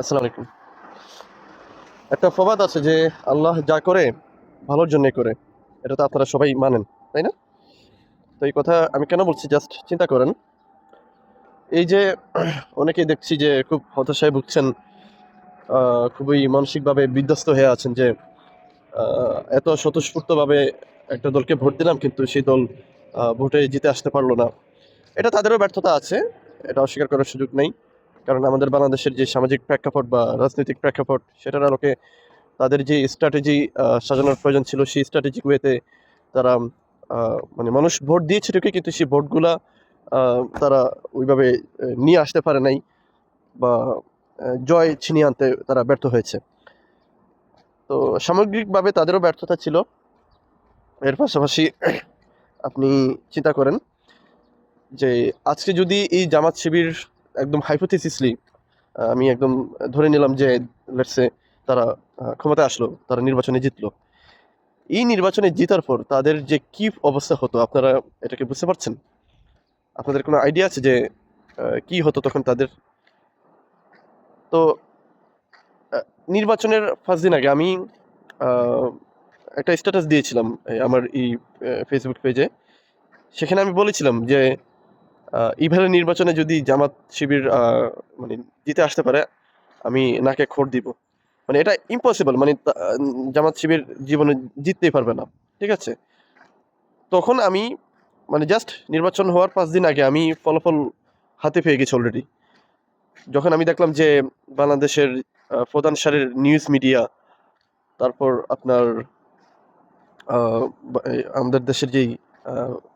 আসসালামু আলাইকুম। একটা প্রবাদ আছে যে আল্লাহ যা করে, ভালোর জন্যই করে। এটা তো আপনারা সবাই মানেন, তাই না? তো এই কথা আমি কেন বলছি, জাস্ট চিন্তা করেন। এই যে অনেকেই দেখছি যে খুব হতাশায় ভুগছেন খুবই মানসিকভাবে বিধ্বস্ত হয়ে আছেন যে এত স্বতঃস্ফূর্তভাবে একটা দলকে ভোট দিলাম, কিন্তু সেই দল ভোটে জিতে আসতে পারল না। এটা তাদেরও ব্যর্থতা আছে, এটা অস্বীকার করার সুযোগ নেই। কারণ আমাদের বাংলাদেশের যে সামাজিক প্রেক্ষাপট বা রাজনৈতিক প্রেক্ষাপট, সেটার আলোকে তাদের যে স্ট্র্যাটেজি সাজানোর প্রয়োজন ছিল, সেই স্ট্র্যাটেজিক ওয়েতে তারা মানে মানুষ ভোট দিয়েছে ঠিকই কিন্তু সেই ভোটগুলা তারা ওইভাবে নিয়ে আসতে পারে নাই বা জয় ছিনিয়ে আনতে তারা ব্যর্থ হয়েছে। তো সামগ্রিকভাবে তাদেরও ব্যর্থতা ছিল। এর পাশাপাশি আপনি চিন্তা করেন যে আজকে যদি এই জামাত শিবির একদম হাইপোথিসিসলি আমি একদম ধরে নিলাম যে লেটসে তারা ক্ষমতায় আসলো, তারা নির্বাচনে জিতলো। এই নির্বাচনে জিতার পর তাদের যে কি অবস্থা হতো, আপনারা এটাকে বুঝতে পারছেন? আপনাদের কোনো আইডিয়া আছে যে কি হতো তখন তাদের? তো নির্বাচনের পাঁচ দিন আগে আমি একটা স্ট্যাটাস দিয়েছিলাম আমার এই ফেসবুক পেজে সেখানে আমি বলেছিলাম যে এইবারের নির্বাচনে যদি জামাত শিবির মানে জিতে আসতে পারে, আমি নাকে খোর দিব। মানে এটা ইম্পসিবল মানে জামাত শিবির জীবনে জিততেই পারবে না, ঠিক আছে? তখন আমি মানে জাস্ট নির্বাচন হওয়ার পাঁচ দিন আগে আমি ফলাফল হাতে পেয়ে গেছি অলরেডি যখন আমি দেখলাম যে বাংলাদেশের প্রধান সারের নিউজ মিডিয়া তারপর আপনার আমাদের দেশের যেই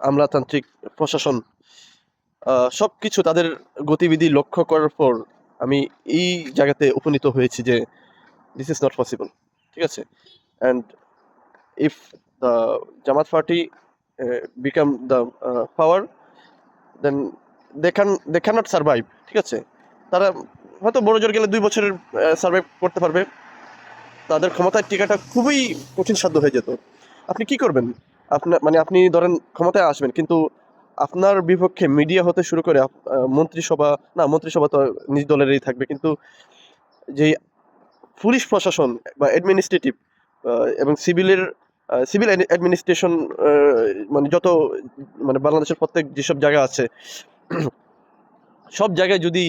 আমলাতান্ত্রিক প্রশাসন সব কিছু তাদের গতিবিধি লক্ষ্য করার পর আমি এই জায়গাতে উপনীত হয়েছি যে দিস ইজ নট পসিবল ঠিক আছে? And if the Jamaat party become the power then they can they cannot survive ঠিক আছে? তারা হয়তো বড় জোর গেলে দুই বছরের সার্ভাইভ করতে পারবে। তাদের ক্ষমতায় টিকাটা খুবই কঠিন সাধ্য হয়ে যেত। আপনি কি করবেন? আপনার মানে আপনি ধরেন ক্ষমতায় আসবেন, কিন্তু আপনার বিপক্ষে মিডিয়া হতে শুরু করে মন্ত্রিসভা, না, মন্ত্রিসভা তো নিজ দলেরই থাকবে, কিন্তু যে পুলিশ প্রশাসন বা অ্যাডমিনিস্ট্রেটিভ এবং সিভিলের সিভিল অ্যাডমিনিস্ট্রেশন মানে যত মানে বাংলাদেশের প্রত্যেক যেসব জায়গা আছে, সব জায়গায় যদি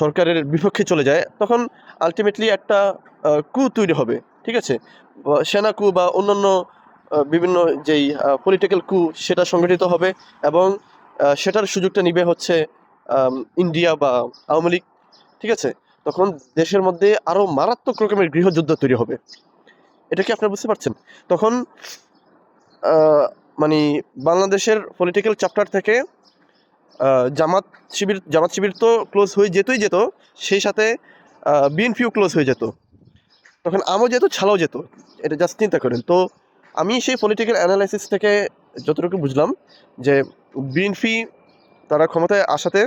সরকারের বিপক্ষে চলে যায়, তখন আলটিমেটলি একটা কু তৈরি হবে, ঠিক আছে? সেনা কু বা অন্যান্য বিভিন্ন যেই পলিটিক্যাল কু সেটা সংগঠিত হবে এবং সেটার সুযোগটা নিবে হচ্ছে ইন্ডিয়া বা আওয়ামী লীগ, ঠিক আছে? তখন দেশের মধ্যে আরও মারাত্মক রকমের গৃহযুদ্ধ তৈরি হবে। এটা কি আপনারা বুঝতে পারছেন? তখন মানে বাংলাদেশের পলিটিক্যাল চ্যাপ্টার থেকে জামাত শিবির জামাত শিবির তো ক্লোজ হয়ে যেতই যেত, সেই সাথে বিএনপিও ক্লোজ হয়ে যেত। তখন আমও যেত ছাড়াও যেত। এটা জাস্ট চিন্তা করেন। তো আমি সেই পলিটিক্যাল অ্যানালাইসিস থেকে যতটুকু বুঝলাম যে বিএনপি তারা ক্ষমতায় আসাতে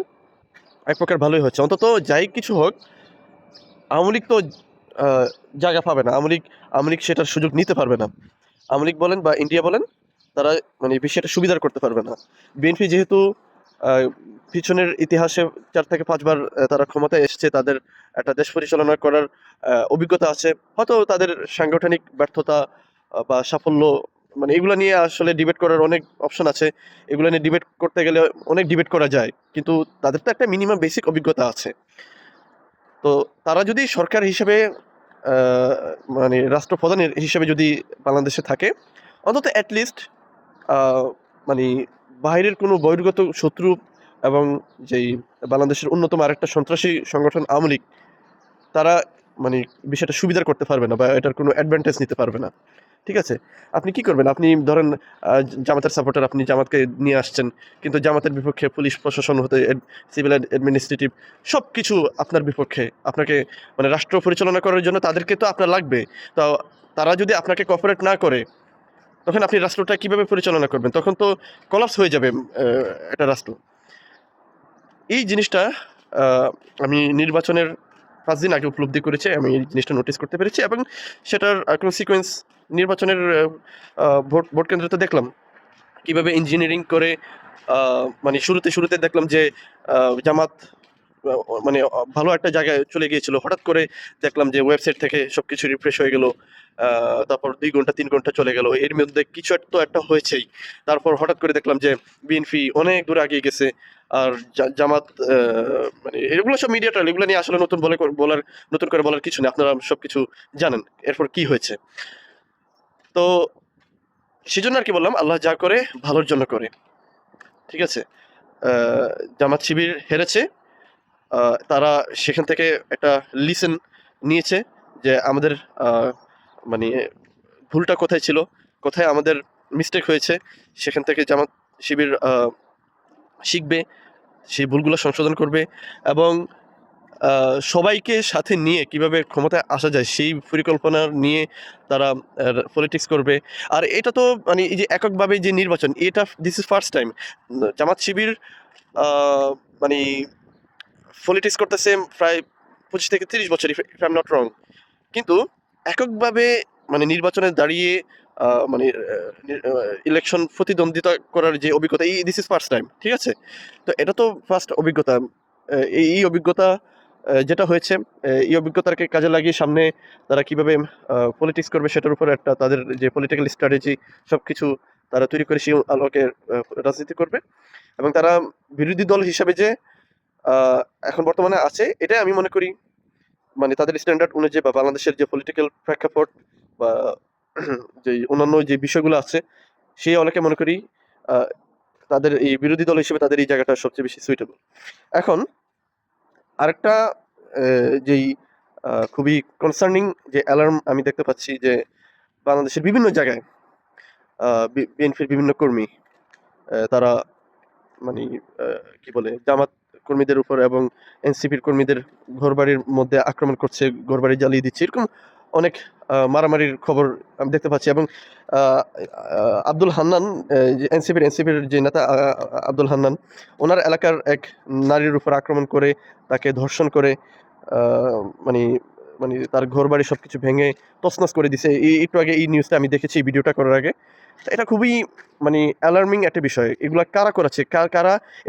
এক প্রকার ভালোই হচ্ছে। অন্তত যাই কিছু হোক, আওয়ামী লীগ তো জায়গা পাবে না। আওয়ামী লীগ আওয়ামী লীগ সেটার সুযোগ নিতে পারবে না। আওয়ামী লীগ বলেন বা ইন্ডিয়া বলেন, তারা মানে একটা সুবিধার করতে পারবে না। বিএনপি যেহেতু পিছনের ইতিহাসে চার থেকে পাঁচবার তারা ক্ষমতায় এসেছে, তাদের একটা দেশ পরিচালনা করার অভিজ্ঞতা আছে। হয়তো তাদের সাংগঠনিক ব্যর্থতা বা সাফল্য মানে এগুলো নিয়ে আসলে ডিবেট করার অনেক অপশন আছে। এগুলো নিয়ে ডিবেট করতে গেলে অনেক ডিবেট করা যায়, কিন্তু তাদের তো একটা মিনিমাম বেসিক অভিজ্ঞতা আছে। তো তারা যদি সরকার হিসেবে মানে রাষ্ট্রপ্রধান হিসেবে যদি বাংলাদেশে থাকে, অন্তত অ্যাটলিস্ট মানে বাইরের কোনো বহির্গত শত্রু এবং যেই বাংলাদেশের অন্যতম আরেকটা সন্ত্রাসী সংগঠন আওয়ামী লীগ, তারা মানে বিষয়টা সুবিধার করতে পারবে না বা এটার কোনো অ্যাডভান্টেজ নিতে পারবে না। ঠিক আছে? আপনি কি করবেন? আপনি ধরেন জামাতের সাপোর্টার আপনি জামাতকে নিয়ে আসছেন, কিন্তু জামাতের বিপক্ষে পুলিশ, প্রশাসন হতে সিভিল অ্যাডমিনিস্ট্রেটিভ সব কিছু আপনার বিপক্ষে। আপনাকে মানে রাষ্ট্র পরিচালনা করার জন্য তাদেরকে তো আপনার লাগবে। তো তারা যদি আপনাকে কপারেট না করে, তখন আপনি রাষ্ট্রটা কীভাবে পরিচালনা করবেন? তখন তো কলাপস হয়ে যাবে একটা রাষ্ট্র। এই জিনিসটা আমি নির্বাচনের পাঁচ দিন আগে উপলব্ধি করেছি, আমি এই জিনিসটা নোটিস করতে পেরেছি এবং সেটার কোনো সিকোয়েন্স নির্বাচনের ভোট ভোট কেন্দ্রে তো দেখলাম। কীভাবে ইঞ্জিনিয়ারিং করে মানে শুরুতে শুরুতে দেখলাম যে জামাত মানে ভালো একটা জায়গায় চলে গিয়েছিল। হঠাৎ করে দেখলাম যে ওয়েবসাইট থেকে সব কিছু রিফ্রেশ হয়ে গেল তারপর দুই ঘণ্টা, তিন ঘণ্টা চলে গেল। এর মধ্যে কিছু একটা তো একটা হয়েছেই। তারপর হঠাৎ করে দেখলাম যে বিএনপি অনেক দূর আগিয়ে গেছে। আর জামাত মানে এগুলো সব মিডিয়া এগুলো নিয়ে আসলে নতুন বলে, বলার, নতুন করে বলার কিছু নেই। আপনারা সবকিছু জানেন। এরপর কি হয়েছে? তো সেজন্য আর কি বললাম, আল্লাহ যা করে ভালোর জন্য করে। ঠিক আছে? জামাত শিবির হেরেছে। তারা সেখান থেকে একটা লিসেন নিয়েছে যে আমাদের মানে ভুলটা কোথায় ছিল, কোথায় আমাদের মিস্টেক হয়েছে, সেখান থেকে জামাত শিবির শিখবে, সেই ভুলগুলো সংশোধন করবে এবং সবাইকে সাথে নিয়ে কীভাবে ক্ষমতায় আসা যায় সেই পরিকল্পনা নিয়ে তারা পলিটিক্স করবে। আর এটা তো মানে এই যে এককভাবে যে নির্বাচন, এটা this is first time Jamaat Shibir মানে পলিটিক্স করতেছে প্রায় পঁচিশ থেকে তিরিশ বছর if I am not wrong কিন্তু এককভাবে মানে নির্বাচনে দাঁড়িয়ে মানে ইলেকশন প্রতিদ্বন্দ্বিতা করার যে অভিজ্ঞতা, এই দিস ইজ ফার্স্ট টাইম ঠিক আছে? তো এটা তো ফার্স্ট অভিজ্ঞতা। এই অভিজ্ঞতা যেটা হয়েছে এই অভিজ্ঞতাকে কাজে লাগিয়ে সামনে তারা কীভাবে পলিটিক্স করবে সেটার উপর একটা তাদের যে পলিটিক্যাল স্ট্র্যাটেজি সব কিছু তারা তৈরি করে, সেই আলোকে রাজনীতি করবে। এবং তারা বিরোধী দল হিসাবে যে এখন বর্তমানে আছে, এটাই আমি মনে করি মানে তাদের স্ট্যান্ডার্ড অনুযায়ী বা বাংলাদেশের যে পলিটিক্যাল প্রেক্ষাপট বা যে অন্যান্য যে বিষয়গুলো আছে, সেই অনেকে মনে করি তাদের এই বিরোধী দল হিসেবে তাদের এই জায়গাটা সবচেয়ে বেশি সুইটেবল এখন আরেকটা যেই খুবই কনসার্নিং যে অ্যালার্ম আমি দেখতে পাচ্ছি যে বাংলাদেশের বিভিন্ন জায়গায় বিএনপির বিভিন্ন কর্মী তারা মানে কি বলে, জামাত কর্মীদের উপর এবং এনসিপির কর্মীদের ঘরবাড়ির মধ্যে আক্রমণ করছে, ঘরবাড়ি জ্বালিয়ে দিচ্ছে, এরকম অনেক মারামারির খবর আমি দেখতে পাচ্ছি এবং আব্দুল হান্নান এনসিপির এনসিপির যে নেতা আব্দুল হান্নান, ওনার এলাকার এক নারীর উপর আক্রমণ করে তাকে ধর্ষণ করে মানে মানে তার ঘরবাড়ি সব কিছু ভেঙে তছনছ করে দিছে। এই, একটু আগে এই নিউজটা আমি দেখেছি ভিডিওটা করার আগে। এটা খুবই মানে অ্যালার্মিং একটা বিষয়। এগুলা কারা করাচ্ছে? কার?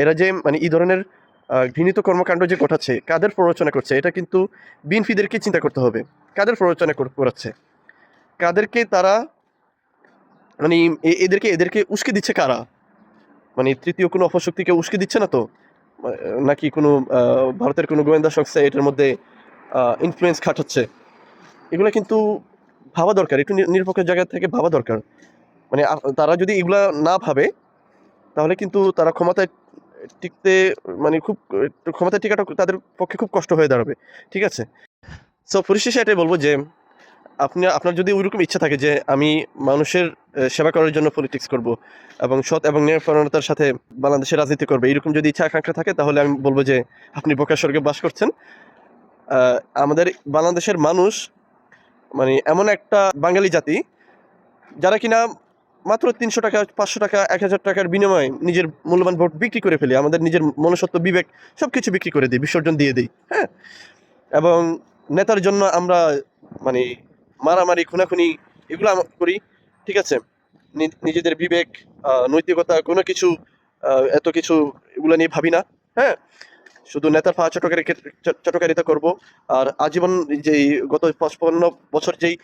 এরা যে মানে এই ধরনের ঘৃণিত কর্মকাণ্ড যে ঘটাচ্ছে, কাদের প্ররোচনা করছে, এটা কিন্তু বিএনপিদেরকে চিন্তা করতে হবে। কাদের প্ররোচনা কর- করাচ্ছে? কাদেরকে তারা মানে এদেরকে এদেরকে উস্কে দিচ্ছে কারা? মানে তৃতীয় কোনো অপশক্তিকে উস্কে দিচ্ছে না তো? নাকি কোনো ভারতের কোনো গোয়েন্দা সংস্থা এটার মধ্যে ইনফ্লুয়েন্স খাটাচ্ছে? এগুলো কিন্তু ভাবা দরকার, একটু নিরপেক্ষ জায়গা থেকে ভাবা দরকার। মানে তারা যদি এগুলা না ভাবে, তাহলে কিন্তু তারা ক্ষমতায় টিকতে মানে খুব ক্ষমতায় টিকাটা তাদের পক্ষে খুব কষ্ট হয়ে দাঁড়াবে, ঠিক আছে? সো পরিশেষে এটাই বলব যে, আপনি, আপনার যদি ওইরকম ইচ্ছা থাকে যে, আমি মানুষের সেবা করার জন্য পলিটিক্স করব এবং সৎ এবং নিরাপরণতার সাথে বাংলাদেশের রাজনীতি করবে, এরকম যদি ইচ্ছা আকাঙ্ক্ষা থাকে, তাহলে আমি বলব যে, আপনি বোকা স্বর্গে বাস করছেন। আমাদের বাংলাদেশের মানুষ মানে এমন একটা বাঙালি জাতি, যারা কিনা মাত্র তিনশো টাকা, পাঁচশো টাকা, এক হাজার টাকার বিনিময়ে নিজের মূল্যবান ভোট বিক্রি করে ফেলি। আমাদের নিজের মনুষ্যত্ব বিবেক সব কিছু বিক্রি করে দিই, বিসর্জন দিয়ে দিই হ্যাঁ? এবং নেতার জন্য আমরা মানে মারামারি, খুনাখুনি এগুলো করি, ঠিক আছে? নিজেদের বিবেক নৈতিকতা কোনো কিছু এত কিছু এগুলো নিয়ে ভাবি না হ্যাঁ? শুধু নেতার পা চটকারি চটকারিতা করব। আর আজীবন যেই গত পঁচপন্ন বছর যেই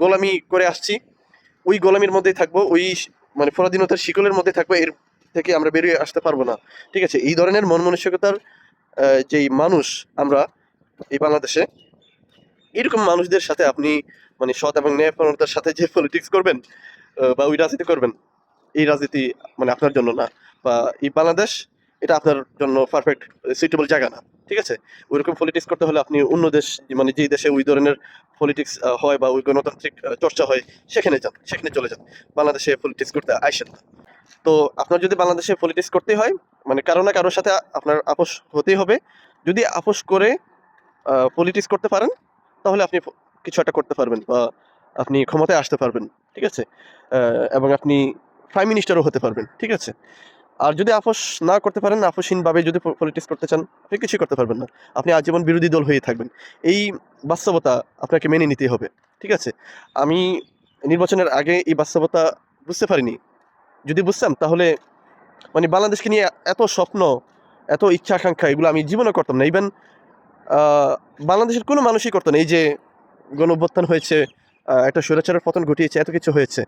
গোলামি করে আসছি ওই গোলামির মধ্যেই থাকব, ওই মানে পরাধীনতার শিকলের মধ্যে থাকব, এর থেকে আমরা বেরিয়ে আসতে পারব না। ঠিক আছে, এই ধরনের মন মানসিকতার যেই মানুষ আমরা এই বাংলাদেশে, এরকম মানুষদের সাথে আপনি মানে সৎ এবং ন্যায়পরণতার সাথে যে পলিটিক্স করবেন বা ওই রাজনীতি করবেন, এই রাজনীতি মানে আপনার জন্য না। বা এই বাংলাদেশ এটা আপনার জন্য পারফেক্ট সুইটেবল জায়গা না। ঠিক আছে? ওইরকম পলিটিক্স করতে হলে আপনি অন্য দেশ মানে যেই দেশে ওই ধরনের পলিটিক্স হয় বা ওই গণতান্ত্রিক চর্চা হয়, সেখানে যান, সেখানে চলে যান। বাংলাদেশে পলিটিক্স করতে আইসেন না। তো আপনার যদি বাংলাদেশে পলিটিক্স করতে হয় মানে কারও না কারোর সাথে আপনার আপোষ হতেই হবে। যদি আপোষ করে পলিটিক্স করতে পারেন, তাহলে আপনি কিছু একটা করতে পারবেন বা আপনি ক্ষমতায় আসতে পারবেন। ঠিক আছে? এবং আপনি প্রাইম মিনিস্টারও হতে পারবেন। ঠিক আছে? আর যদি আপোষ না করতে পারেন, আপোষহীনভাবে যদি পলিটিক্স করতে চান, আপনি কিছুই করতে পারবেন না। আপনি আজীবন বিরোধী দল হয়ে থাকবেন। এই বাস্তবতা আপনাকে মেনে নিতে হবে, ঠিক আছে? আমি নির্বাচনের আগে এই বাস্তবতা বুঝতে পারিনি। যদি বুঝতাম, তাহলে মানে বাংলাদেশকে নিয়ে এত স্বপ্ন, এত ইচ্ছা আকাঙ্ক্ষা, এগুলো আমি জীবনে করতাম না। ইভেন বাংলাদেশের কোনো মানুষই করতো না। এই যে গণ হয়েছে একটা স্বৈরাচারের পতন ঘটিয়েছে, এত কিছু হয়েছে।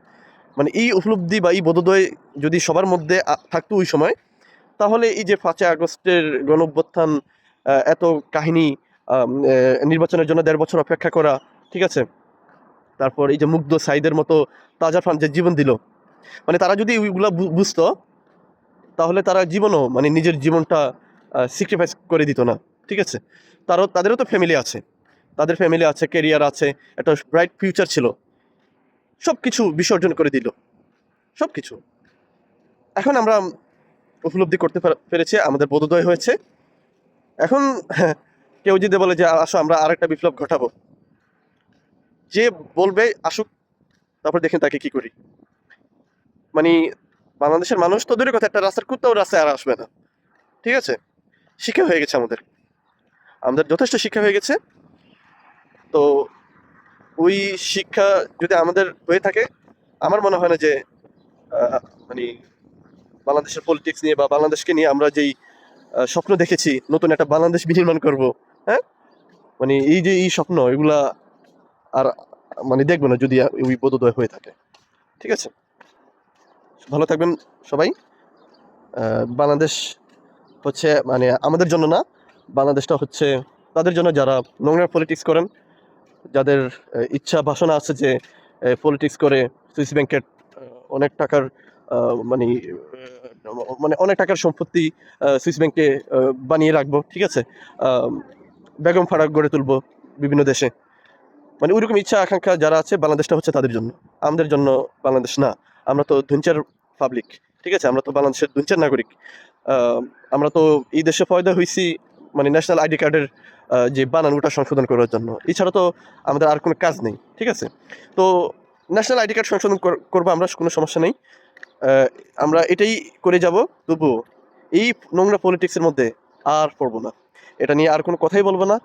মানে এই উপলব্ধি বা এই বোধোদয় যদি সবার মধ্যে থাকতো ওই সময়, তাহলে এই যে পাঁচই আগস্টের গণ অভ্যুত্থান এত কাহিনী নির্বাচনের জন্য দেড় বছর অপেক্ষা করা, ঠিক আছে? তারপর এই যে মুগ্ধ সাইদের মতো তাজা ফান যে জীবন দিল মানে তারা যদি ওইগুলা বুঝতো, তাহলে তারা জীবনও মানে নিজের জীবনটা স্যাক্রিফাইস করে দিত না, ঠিক আছে? তারও, তাদেরও তো ফ্যামিলি আছে। তাদের ফ্যামিলি আছে কেরিয়ার আছে, একটা ব্রাইট ফিউচার ছিল। সব কিছু বিসর্জন করে দিল। সব কিছু এখন আমরা উপলব্ধি করতে পার- পেরেছি, আমাদের বোধোদয় হয়েছে। এখন কেউ যদি বলে যে আসো, আমরা আরেকটা বিপ্লব ঘটাবো। যে বলবে, আসুক, তারপর দেখেন তাকে কি করি। মানে বাংলাদেশের মানুষ তো দূরের কথা, একটা রাস্তার কুত্তাও রাস্তায় আর আসবে না। ঠিক আছে? শিক্ষা হয়ে গেছে আমাদের। আমাদের যথেষ্ট শিক্ষা হয়ে গেছে। তো ওই শিক্ষা যদি আমাদের হয়ে থাকে, আমার মনে হয় না যে মানে বাংলাদেশের পলিটিক্স নিয়ে বা বাংলাদেশকে নিয়ে আমরা যেই স্বপ্ন দেখেছি, নতুন একটা বাংলাদেশ বিনির্মাণ করব হ্যাঁ? মানে এই যে এই স্বপ্ন, এগুলা আর মানে দেখব না যদি ওই বোধোদয় হয়ে থাকে। ঠিক আছে? ভালো থাকবেন সবাই। বাংলাদেশ হচ্ছে মানে আমাদের জন্য না, বাংলাদেশটা হচ্ছে তাদের জন্য যারা নোংরা পলিটিক্স করেন যাদের ইচ্ছা বাসনা আছে যে পলিটিক্স করে সুইস ব্যাংকের অনেক টাকার মানে মানে অনেক টাকার সম্পত্তি সুইস ব্যাংকে বানিয়ে রাখব, ঠিক আছে? বেগম ফারাক গড়ে তুলবো বিভিন্ন দেশে। মানে ওইরকম ইচ্ছা, আকাঙ্ক্ষা যারা আছে, বাংলাদেশটা হচ্ছে তাদের জন্য। আমাদের জন্য বাংলাদেশ না। আমরা তো ধুনচার পাবলিক ঠিক আছে? আমরা তো বাংলাদেশের ধুনচার নাগরিক। আমরা তো এই দেশে ফয়দা হয়েছি মানে ন্যাশনাল আইডি কার্ডের যে বানান, ওটা সংশোধন করার জন্য। এছাড়া তো আমাদের আর কোনো কাজ নেই, ঠিক আছে? তো ন্যাশনাল আইডি কার্ড সংশোধন করব আমরা, কোনো সমস্যা নেই। আমরা এটাই করে যাব, তবুও এই নোংরা পলিটিক্সের মধ্যে আর পড়ব না। এটা নিয়ে আর কোনো কথাই বলব না।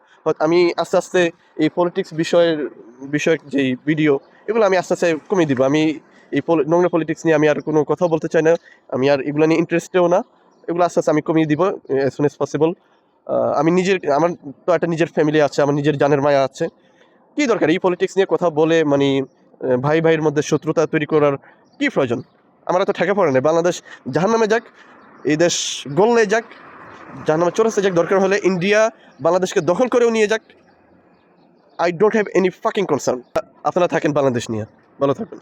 আমি আস্তে আস্তে এই পলিটিক্স বিষয়ের বিষয়ক যেই ভিডিও এগুলো আমি আস্তে আস্তে কমিয়ে দিব। আমি এই নোংরা পলিটিক্স নিয়ে আমি আর কোনো কথা বলতে চাই না। আমি আর এগুলো নিয়ে ইন্টারেস্টেও না। এগুলো আস্তে আস্তে আমি কমিয়ে দিব অ্যাজ সুন এজ পসিবল আমি নিজের, আমার তো একটা নিজের ফ্যামিলি আছে, আমার নিজের জানের মায়া আছে। কি দরকার? এই পলিটিক্স নিয়ে কথা বলে মানে ভাই ভাইয়ের মধ্যে শত্রুতা তৈরি করার কি প্রয়োজন? আমরা তো ঠেকে পড়ে না বাংলাদেশ জাহান্নামে যাক, এই দেশ গললে যাক, জাহান্নামে চলে যাক। দরকার হলে ইন্ডিয়া বাংলাদেশকে দখল করেও নিয়ে যাক। I don't have any fucking concern আপনারা থাকেন বাংলাদেশ নিয়ে। ভালো থাকবেন।